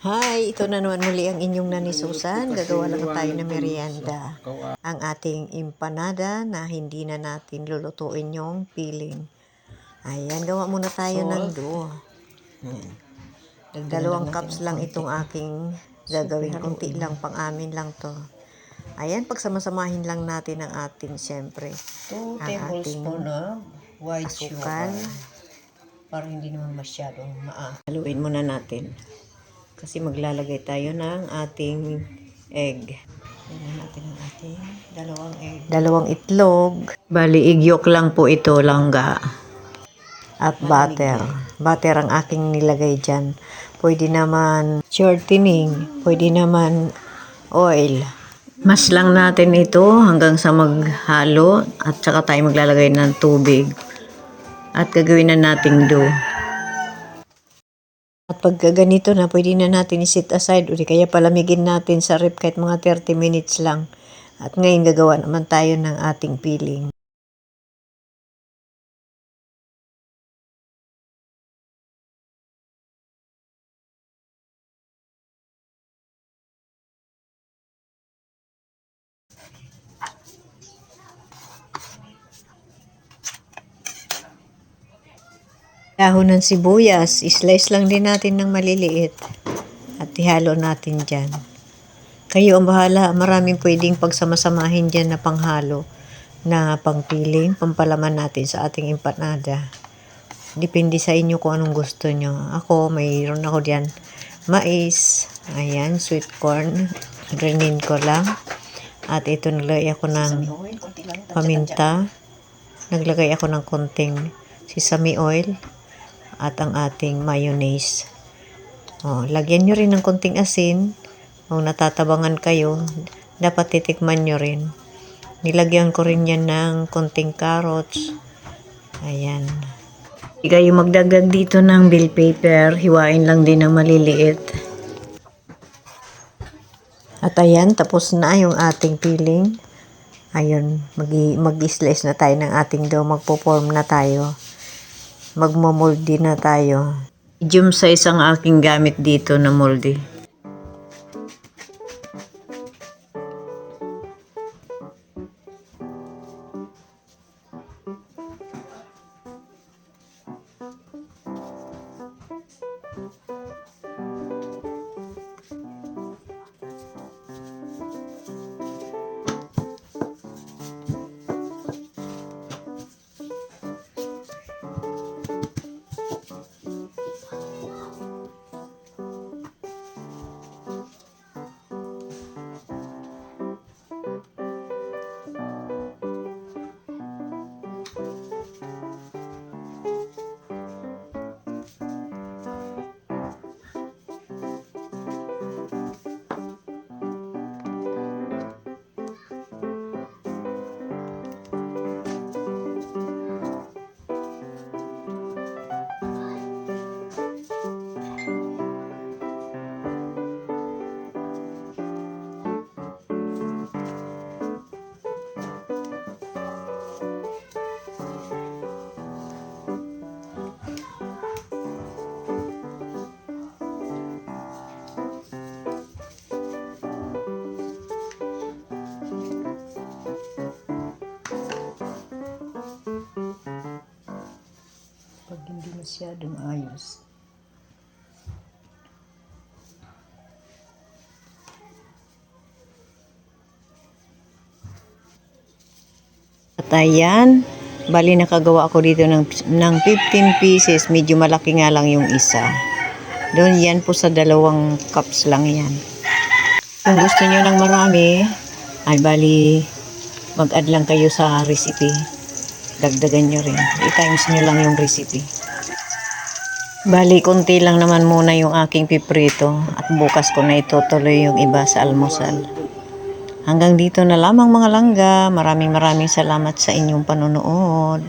Hi, ito na naman muli ang inyong nani Susan. Gagawa lang tayo ng merienda. Ang ating empanada na hindi na natin lulutuin yung piling. Ayan, gawa muna tayo ng dough. Hmm. Dalawang cups lang itong aking gagawin. Kunti lang, pang amin lang to. Ayan, pagsama-samahin lang natin ang ating, siyempre, 2 Ang of white sugar. Para hindi naman masyadong maa. Haluin muna natin. Kasi maglalagay tayo ng ating egg. Tingnan natin ang ating dalawang egg. Dalawang itlog. Bali, igyok lang po ito, langga. At butter. Butter ang aking nilagay dyan. Pwede naman shortening. Pwede naman oil. Mas lang natin ito hanggang sa maghalo at saka tayo maglalagay ng tubig. At gagawin na nating dough. At pagka ganito na, pwede na natin i-set aside o di kaya palamigin natin sa rep kahit mga 30 minutes lang. At ngayon gagawa naman tayo ng ating peeling. Dahon ng sibuyas, slice lang din natin ng maliliit. At ihalo natin dyan. Kayo ang bahala, maraming pwedeng pagsamasamahin dyan na panghalo na pangpiling, pampalaman natin sa ating empanada. Depende sa inyo kung anong gusto nyo. Ako, mayroon ako dyan. Mais, ayan, sweet corn, grinin ko lang. At ito naglagay ako ng paminta. Naglagay ako ng konting sesame oil at ang ating mayonnaise. Oh, lagyan nyo rin ng konting asin. Kung natatabangan kayo, dapat titikman nyo rin. Nilagyan ko rin yan ng konting carrots. Ayan. Kayo magdagdag dito ng bill paper. Hiwain lang din ng maliliit. At ayan, tapos na yung ating peeling. Ayun, mag- mag-slice na tayo ng ating dough. Magpo-form na tayo. Magmo-moldy na tayo. Medium size ang aking gamit dito na moldy. Masyadong ayos. At ayan, bali nakagawa ako dito ng, ng 15 pieces. Medyo malaki nga lang yung isa. Doon yan po sa dalawang cups lang yan. Kung gusto nyo ng marami, ay bali mag-add lang kayo sa recipe. Dagdagan nyo rin. I-times nyo lang yung recipe. Bali, konti lang naman muna yung aking piprito at bukas ko na itutuloy yung iba sa almusal. Hanggang dito na lamang mga langga. Maraming maraming salamat sa inyong panonood.